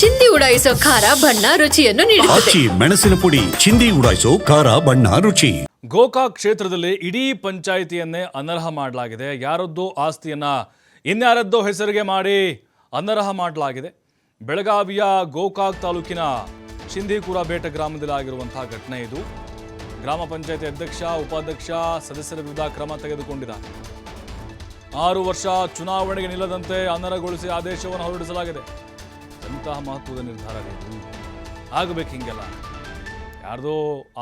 ಚಿಂದಿ ಉಡಾಯಿಸೋ ಖಾರ ಬಣ್ಣ ರುಚಿಯನ್ನು ನೀಡುತ್ತದೆ. ಆಚಿ ಮೆಣಸಿನ ಪುಡಿ ಚಿಂದಿ ಉಡಾಯಿಸೋ ಖಾರ ಬಣ್ಣ ರುಚಿ. ಗೋಕಾಕ್ ಕ್ಷೇತ್ರದಲ್ಲಿ ಇಡೀ ಪಂಚಾಯಿತಿಯನ್ನೇ ಅನರ್ಹ ಮಾಡಲಾಗಿದೆ. ಯಾರದ್ದೋ ಆಸ್ತಿಯನ್ನ ಇನ್ಯಾರದ್ದೋ ಹೆಸರಿಗೆ ಮಾಡಿ ಅನರ್ಹ ಮಾಡಲಾಗಿದೆ. ಬೆಳಗಾವಿಯ ಗೋಕಾಕ್ ತಾಲೂಕಿನ ಶಿಂದಿಕುರ ಬೇಟ ಗ್ರಾಮದಲ್ಲಿ ಆಗಿರುವಂತಹ ಘಟನೆ ಇದು. ಗ್ರಾಮ ಪಂಚಾಯತಿ ಅಧ್ಯಕ್ಷ ಉಪಾಧ್ಯಕ್ಷ ಸದಸ್ಯರ ವಿರುದ್ಧ ಕ್ರಮ ತೆಗೆದುಕೊಂಡಿದ್ದಾರೆ. ಆರು ವರ್ಷ ಚುನಾವಣೆಗೆ ನಿಲ್ಲದಂತೆ ಅನರ್ಹಗೊಳಿಸಿ ಆದೇಶವನ್ನು ಹೊರಡಿಸಲಾಗಿದೆ. ಎಂತಹ ಮಹತ್ವದ ನಿರ್ಧಾರ ಇದು ಆಗಬೇಕು ಹಿಂಗೆಲ್ಲ. ಯಾರ್ದೋ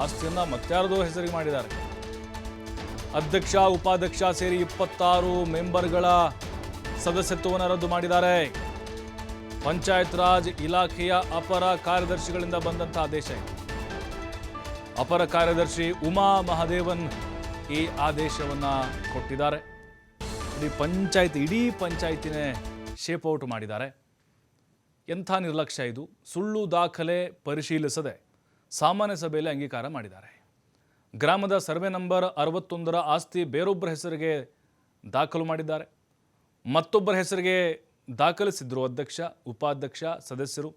ಆಸ್ತಿಯನ್ನ ಮತ್ತಾರ್ದೋ ಹೆಸರಿಗೆ ಮಾಡಿದ್ದಾರೆ. ಅಧ್ಯಕ್ಷ, ಉಪಾಧ್ಯಕ್ಷ ಸೇರಿ ಇಪ್ಪತ್ತಾರು ಮೆಂಬರ್ಗಳ ಸದಸ್ಯತ್ವವನ್ನು ರದ್ದು ಮಾಡಿದ್ದಾರೆ. ಪಂಚಾಯತ್ ರಾಜ್ ಇಲಾಖೆಯ ಅಪರ ಕಾರ್ಯದರ್ಶಿಗಳಿಂದ ಬಂದಂತಹ ಆದೇಶ ಅಪರ ಕಾರ್ಯದರ್ಶಿ ಉಮಾ ಮಹಾದೇವನ್ ಈ ಆದೇಶವನ್ನ ಕೊಟ್ಟಿದ್ದಾರೆ. ಇಡೀ ಪಂಚಾಯತ್, ಇಡೀ ಪಂಚಾಯತಿನೇ ಶೇಪ್ ಔಟ್ ಮಾಡಿದ್ದಾರೆ. ಎಂಥ ನಿರ್ಲಕ್ಷ್ಯ ಇದು? ಸುಳ್ಳು ದಾಖಲೆ ಪರಿಶೀಲಿಸದೆ ಸಾಮಾನ್ಯ ಸಭೆಯಲ್ಲಿ ಅಂಗೀಕಾರ ಮಾಡಿದ್ದಾರೆ. ಗ್ರಾಮದ ಸರ್ವೆ ನಂಬರ್ ಅರವತ್ತೊಂದರ ಆಸ್ತಿ ಬೇರೊಬ್ಬರ ಹೆಸರಿಗೆ ದಾಖಲು ಮಾಡಿದ್ದಾರೆ. ಮತ್ತೊಬ್ಬರ ಹೆಸರಿಗೆ ದಾಖಲಿಸಿದ್ರು ಅಧ್ಯಕ್ಷ, ಉಪಾಧ್ಯಕ್ಷ, ಸದಸ್ಯರು.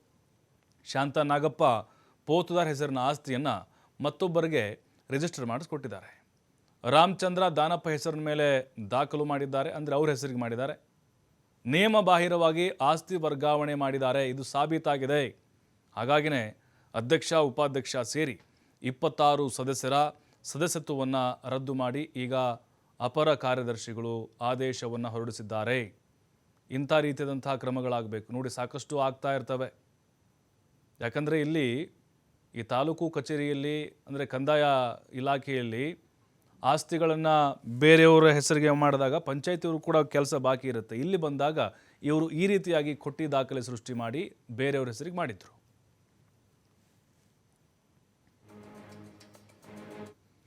ಶಾಂತ ನಾಗಪ್ಪ ಪೋತುದಾರ್ ಹೆಸರಿನ ಆಸ್ತಿಯನ್ನು ಮತ್ತೊಬ್ಬರಿಗೆ ರಿಜಿಸ್ಟರ್ ಮಾಡಿಸ್ಕೊಟ್ಟಿದ್ದಾರೆ. ರಾಮಚಂದ್ರ ದಾನಪ್ಪ ಹೆಸರಿನ ಮೇಲೆ ದಾಖಲು ಮಾಡಿದ್ದಾರೆ. ಅಂದರೆ ಅವ್ರ ಹೆಸರಿಗೆ ಮಾಡಿದ್ದಾರೆ. ನಿಯಮ ಬಾಹಿರವಾಗಿ ಆಸ್ತಿ ವರ್ಗಾವಣೆ ಮಾಡಿದ್ದಾರೆ. ಇದು ಸಾಬೀತಾಗಿದೆ. ಹಾಗಾಗಿನೇ ಅಧ್ಯಕ್ಷ, ಉಪಾಧ್ಯಕ್ಷ ಸೇರಿ ಇಪ್ಪತ್ತಾರು ಸದಸ್ಯರ ಸದಸ್ಯತ್ವವನ್ನು ರದ್ದು ಮಾಡಿ ಈಗ ಅಪರ ಕಾರ್ಯದರ್ಶಿಗಳು ಆದೇಶವನ್ನು ಹೊರಡಿಸಿದ್ದಾರೆ. ಇಂಥ ರೀತಿಯಾದಂತಹ ಕ್ರಮಗಳಾಗಬೇಕು. ನೋಡಿ, ಸಾಕಷ್ಟು ಆಗ್ತಾ ಇರ್ತವೆ. ಯಾಕಂದರೆ ಇಲ್ಲಿ ಈ ತಾಲೂಕು ಕಚೇರಿಯಲ್ಲಿ, ಅಂದರೆ ಕಂದಾಯ ಇಲಾಖೆಯಲ್ಲಿ ಆಸ್ತಿಗಳನ್ನು ಬೇರೆಯವರ ಹೆಸರಿಗೆ ಮಾಡಿದಾಗ ಪಂಚಾಯತಿಯವರು ಕೂಡ ಕೆಲಸ ಬಾಕಿ ಇರುತ್ತೆ. ಇಲ್ಲಿ ಬಂದಾಗ ಇವರು ಈ ರೀತಿಯಾಗಿ ಕೊಟ್ಟಿ ದಾಖಲೆ ಸೃಷ್ಟಿ ಮಾಡಿ ಬೇರೆಯವ್ರ ಹೆಸರಿಗೆ ಮಾಡಿದ್ರು.